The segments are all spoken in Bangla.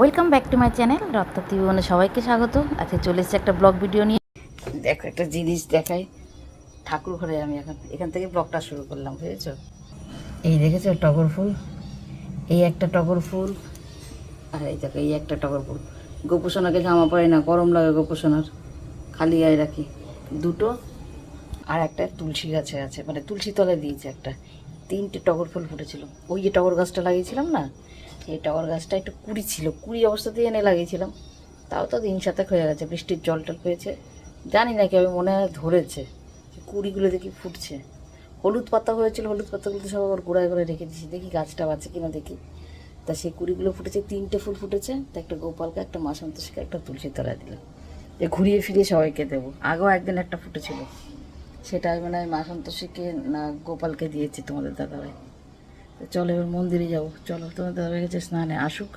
Welcome back to my channel রত্তাতি জীবনে সবাইকে স্বাগত। আজকে চলে এসেছে একটা ব্লগ ভিডিও নিয়ে। দেখো একটা জিনিস দেখাই। ঠাকুর ঘরে আমি এখন, এখান থেকে ব্লগটা শুরু করলাম, বুঝেছ? এই দেখেছ টগর ফুল? এই একটা টগর ফুল। আর এই দেখো, এই একটা টগর ফুল। গোপুসোনাকে জামা পরে না, গরম লাগে গোপুসোনার। খালি গায়ে রাখি। দুটো আর একটা তুলসী গাছে আছে মানে তুলসী তলায় দিয়েছে একটা। তিনটে টগর ফুল ফুটেছিল। ওই যে টগর গাছটা লাগিয়েছিলাম না, এই টগর গাছটা একটু কুড়ি ছিল, কুড়ি অবস্থাতেই এনে লাগিয়েছিলাম। তাও তো দিন সাথে হয়ে গেছে, বৃষ্টির জল টল পেয়েছে। জানি না কি আমি মনে হয় ধরেছে কুড়িগুলো দেখি ফুটছে। হলুদ পাতা হয়েছিল, হলুদ পাতাগুলো তো সব আবার গোড়ায় গোড়ায় রেখে দিয়েছি। দেখি গাছটা বাঁচে কিনা দেখি। তা সেই কুড়িগুলো ফুটেছে, তিনটে ফুল ফুটেছে, তা একটা গোপালকে, একটা মা সন্তোষীকে, একটা তুলসী তলায় দিলাম। যে ঘুরিয়ে ফিরিয়ে সবাইকে দেবো। আগেও একদিন একটা ফুটেছিল। সেটা আমি মানে মা সন্তোষীকে না গোপালকে দিয়েছি তোমাদের দাদাভাই। তো চলো এবার মন্দিরে যাব। চলো তোমাদের দাদাভাই গেছে স্নানে আসুক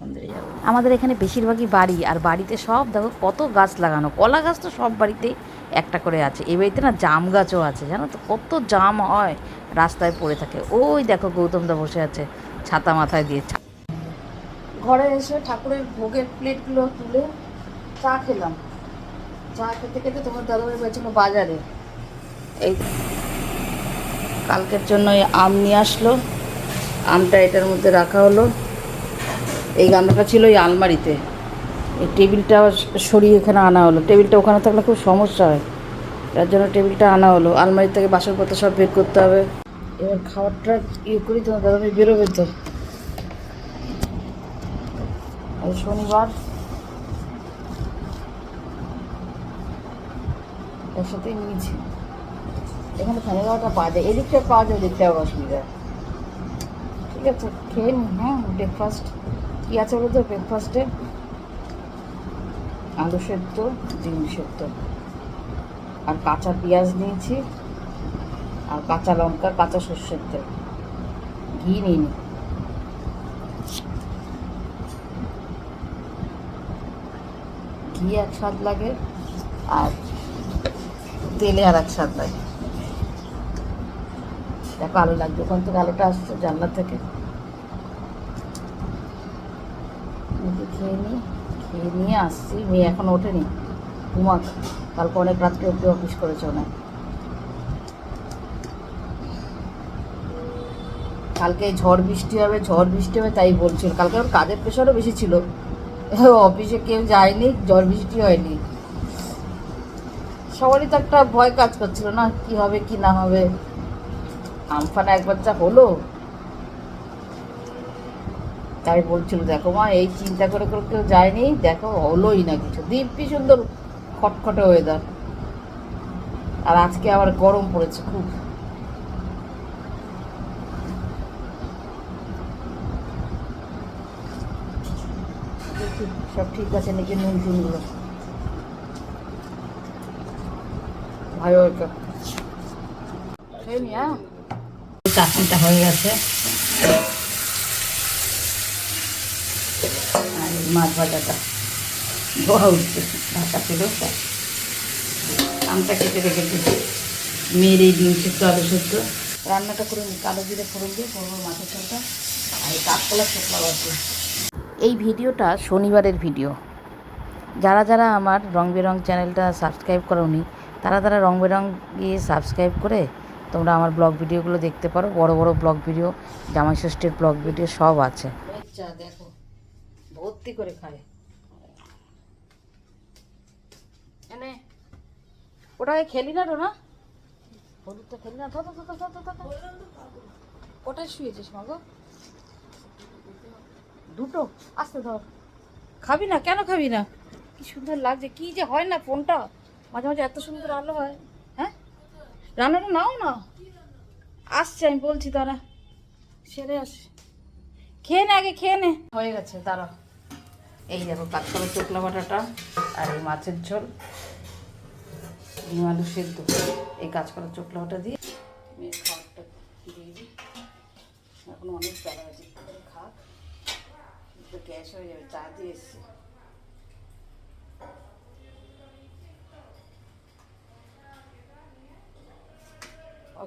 মন্দিরে যাব। আমাদের এখানে বেশিরভাগই বাড়ি আর বাড়িতে সব দেখো কত গাছ লাগানো। কলা গাছ তো সব বাড়িতেই একটা করে আছে। এই বাড়িতে না জাম গাছও আছে জানো তো? কত জাম হয় রাস্তায় পড়ে থাকে। ওই দেখো গৌতম দা বসে আছে ছাতা মাথায় দিয়ে। ঘরে এসে ঠাকুরের ভোগের প্লেটগুলো তুলে চা খেলাম। চা খেতে খেতে তোমার দাদাভাই বলছিল বাজারে। এই কালকের জন্য আম নিয়ে আসলো। আমটা এটার মধ্যে রাখা হলো। এই গামলাটা ছিল এই আলমারিতে। এই টেবিলটা সরিয়ে এখানে আনা হলো। টেবিলটা ওখানে থাকলে খুব সমস্যা হয়। তার জন্য টেবিলটা আনা হলো। আলমারি থেকে বাসনপত্র সব বের করতে হবে। এবার খাবারটা ইয়ে করি তো দাদা দাদাভাই বেরোবে তো। শনিবার। এর সাথেই নিয়েছি। এখানে ফ্যানে গাওয়াটা পাওয়া যায়। এদিকটা পাওয়া যায় ওদিকটা আবার অসুবিধা। ঠিক আছে, খেয়ে নি হ্যাঁ ব্রেকফাস্ট কী আছে বলো তো ব্রেকফাস্টে আলু সেদ্ধ, ডিম সেদ্ধ। আর কাঁচা পেঁয়াজ নিয়েছি, আর কাঁচা লঙ্কা, কাঁচা সর্ষের তেল। ঘি নিইনি ঘি এক স্বাদ লাগে, আর তেলে আর এক স্বাদ লাগে। দেখো আলো লাগবে, ওখান থেকে আলোটা আসছে জানলা থেকে। খেয়ে নিই খেয়ে নিয়ে আসছি, মেয়ে এখন ওঠেনি ঘুমাক কালকে অনেক রাত্রে অব্দি অফিস করেছে অনেক কালকে ঝড় বৃষ্টি হবে, ঝড় বৃষ্টি হবে তাই বলছিল। কালকে ওর কাজের প্রেশারও বেশি ছিল। অফিসে কেউ যায়নি, ঝড় বৃষ্টি হয়নি। সবারই তো একটা ভয় কাজ করছিল না, কি হবে, কি না হবে। আমফান একবার যা হলো। তাই বলছিল, দেখো মা, এই চিন্তা করে করে কেউ যায়নি, দেখো হলোই না কিছু। দিব্যি সুন্দর খটখটে ওয়েদার আর আজকে আবার গরম পড়েছে খুব। সব ঠিক আছে নাকি নুন টুনগুলো? ভাই ওইটা চাটনিটা হয়ে গেছে। আর মাছ ভাজাটা। ধোয়া উঠছে ঢাকা ছিল আমটা কেটে রেখে দিচ্ছি মেয়ের এই ডিম সেদ্ধ আলু সেদ্ধ। রান্নাটা করে কালো জিরে ফোড়ন দিয়ে করব মাছের ঝোলটা। আর কাঠকলা শুকনো বাড়ছে এই ভিডিওটা শনিবারের ভিডিও। যারা যারা আমার রং বেরং চ্যানেলটা সাবস্ক্রাইব করোনি, তারা তারা রং বেরং গিয়ে সাবস্ক্রাইব করে তোমরা আমার ব্লগ ভিডিওগুলো দেখতে পারো বড় বড় ব্লগ ভিডিও জামাই ষষ্ঠীর ব্লগ ভিডিও সব আছে। চা দেখো ভর্তি করে খায়। এনে ওটাকে খেলি না তো না? হলুদটা খেলি না ধর ধর, ধর, ধর, ধর। শুয়েছিস মা দুটো? আস্তে ধর। খাবি না? কেন খাবি না? কি সুন্দর লাগছে কি যে হয় না ফোনটা? মাঝে মাঝে এত সুন্দর আলো হ্যাঁ। রান্নাটা নাও না। আসছে, আমি বলছি তারা সেরে আস। খেয়ে নে আগে, খেয়ে নে। হয়ে গেছে দাঁড়া এই দেখো, কাঁচকলা চোখলা বাটাটা আর এই মাছের ঝোল। ডিম আলু সেদ্ধ। এই কাঁচকলা চোখলা বাটা দিয়ে দিয়ে দিই। এখন অনেক বেলা আছে খাক। গ্যাস হয়ে যাবে, চা দিয়ে এসছি।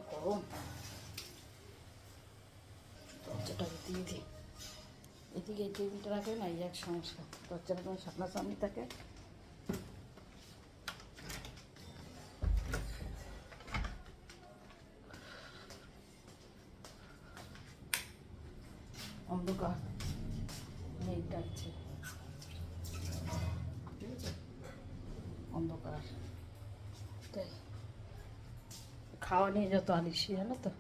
গরম দরজাটা দিয়ে দিই এদিকে এই টেবিলটা রাখে না এই এক সমস্যা দরজাটা তোমার সামনাসামনি থাকে অন্ধকার ঠিক অন্ধকার তাই খাওয়া নিয়ে যত আলিসি, জানো তো?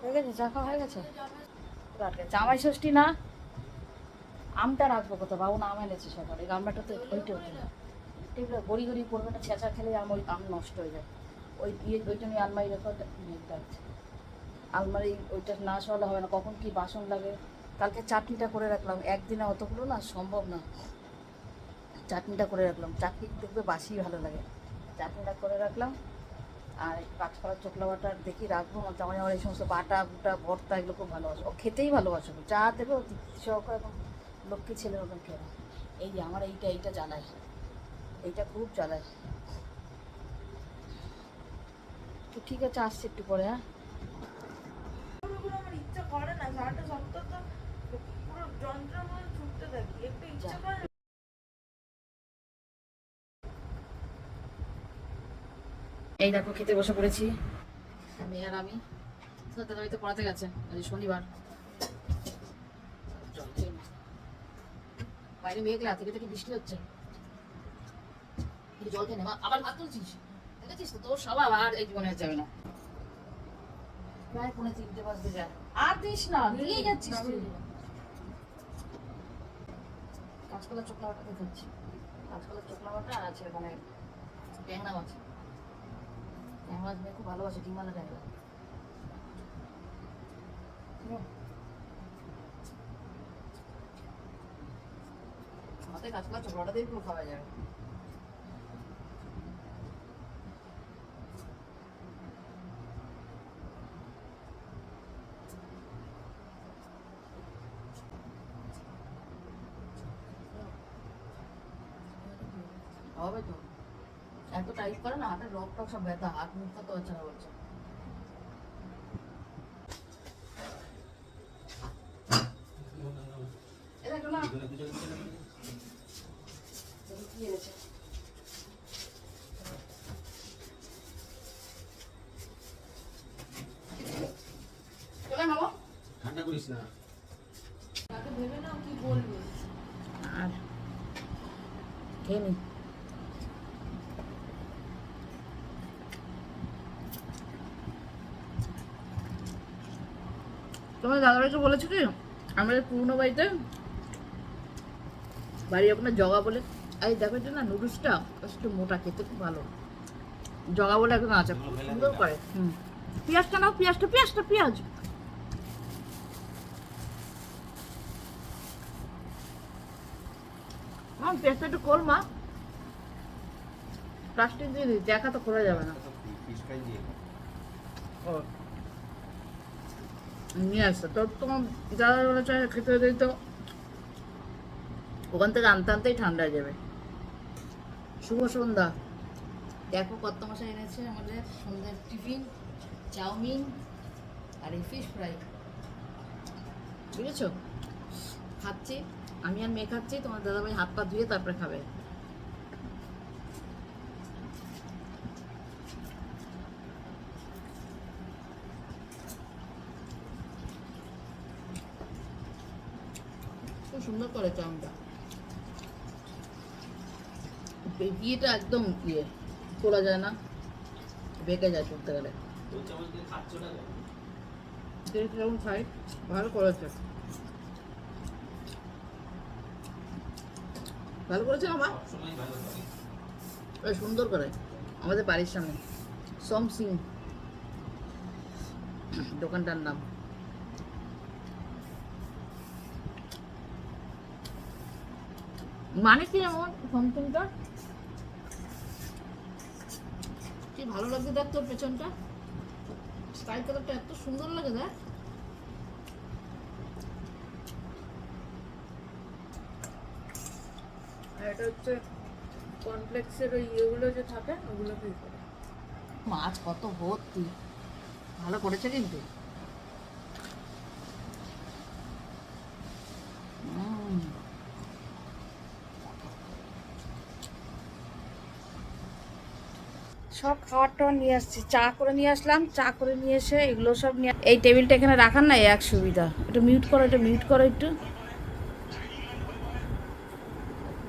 হয়ে গেছে, চা খাওয়া হয়ে গেছে? জামাই ষষ্ঠী না? আমটা রাখব কোথাও, বাবু না আম এনেছে সকালে আমটা তো ওইটা টেবিলে গড়ি গড়ি পড়বে না, ছেঁচা খেলে আম ওই আম নষ্ট হয়ে যায়। ওই ইয়ে ওইটা নিয়ে আলমারি রেখো আলমারি ওইটা না সরালে হবে না, কখন কি বাসন লাগে কালকে চাটনিটা করে রাখলাম। একদিনে অতগুলো না সম্ভব না। চাটনিটা করে রাখলাম। চাটনি দেখবে বাসি ভালো লাগে। চাটনিটা করে রাখলাম। আর কাঁচকলা চোখলা বাটা দেখি রাখব, আমার জামাই আমার এই সমস্ত বাটা, বুটা, ভর্তা এগুলো খুব ভালোবাসে। ও খেতেই ভালোবাসে। যা দেবে ও সহকার এখন লক্ষ্মী ছেলের মতন খেয়ে এই যে আমার এইটা এইটা জ্বালায়। এইটা খুব জ্বালায়। তো ঠিক আছে, আসছি একটু পরে হ্যাঁ? ইচ্ছা করে না সারাটা সপ্তাহ তো পুরো যন্ত্রের মধ্যে ছুটতে থাকি একটু ইচ্ছা করে এই দেখো খেতে বসে পড়েছি। আমি আর আমি। হয়তো পড়াতে গেছে আজ শনিবার। জল খেয়ে নে। বাইরে মেঘলা থেকে থেকে বৃষ্টি হচ্ছে। জল খেয়ে নে আবার ভাত তুলছিস? দেখেছিস তো তোর স্বভাব আর এই জীবনে যাবে না। প্রায় পৌনে তিনটে বাজতে যায়। আর দিস না দিয়েই যাচ্ছিস তুই কাঁচকলা চোখলা বাটা খাচ্ছি কাঁচকলা চোখলা বাটা আর আছে মানে ট্যাংরা মাছ। ট্যাংরা মাছ মেয়ে খুব ভালোবাসি ডিমালা ট্যাংরা। আমাদের কাঁচকলা চোখলাটা দিয়ে পুরো খাওয়া যাবে হবে তো? এত টাইট করে না হাতের রক টক সব ব্যথা হাত মুখ তো আচ্ছা বলছে। না। মামা। ঠান্ডা করিস না। তাকে ভেবে নাও কি বলবে। আর খেয়ে তোমার দাদাভাইকে বলেছ কি? আমাদের পুরনো বাড়িতে বাড়ি আপনার জগা বলে। এই দেখো এটা না নুডলসটা একটু মোটা খেতে খুব ভালো। জগা বলে একজন আছে সুন্দর করে। হুম। পেঁয়াজটা নাও পেঁয়াজটা পেঁয়াজটা পেঁয়াজ। মা পেঁয়াজটা একটু কর মা। প্লাস্টিক দিয়ে দেখা তো খোলা যাবে না। ও। নিয়ে আসতো তোর তোমার যারা বলেছে খেতে দিই তো ওখান থেকে আনতে আনতেই ঠান্ডা যাবে। শুভ সন্ধ্যা। দেখো কত মশাই এনেছে আমাদের সন্ধ্যার টিফিন, চাউমিন আর এই ফিশ ফ্রাই বুঝেছ? খাচ্ছি। আমি আর মেয়ে খাচ্ছি, তোমার দাদাভাই হাত পা ধুয়ে তারপরে খাবে। সুন্দর করে চাউমিনটা বিয়েটা একদম ইয়ে তোলা যায় না। বেঁকে যায় করতে গেলে কেমন খাই ভালো করেছে। ভালো করেছে ওই সুন্দর করে আমাদের বাড়ির সামনে। সম সিং। দোকানটার নাম। মানে কি এমন? সমসিংটা কি ভালো লাগছে দেখ তোর পেছনটা? স্কাই কালারটা এত সুন্দর লাগে দেখ। এটা হচ্ছে কমপ্লেক্সের ওই ইয়েগুলো যে থাকে ওগুলো করে মাছ কত ভর্তি। ভালো করেছে কিন্তু। সব খাবার টাবার নিয়ে আসছি। চা করে নিয়ে আসলাম চা করে নিয়ে এসে এগুলো সব নিয়ে এই টেবিলটা এখানে রাখার না এক সুবিধা। একটু মিউট করো একটু মিউট করো একটু।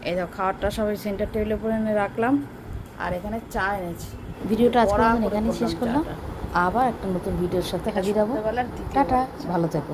এই দেখো খাবারটা সবাই সেন্টার টেবিলে উপরে এনে রাখলাম। আর এখানে চা এনেছি। ভিডিওটা আজকে মতন শেষ করলাম করলাম। আবার একটা নতুন ভিডিওর সাথে হাজির হব। টাটা ভালো থেকো।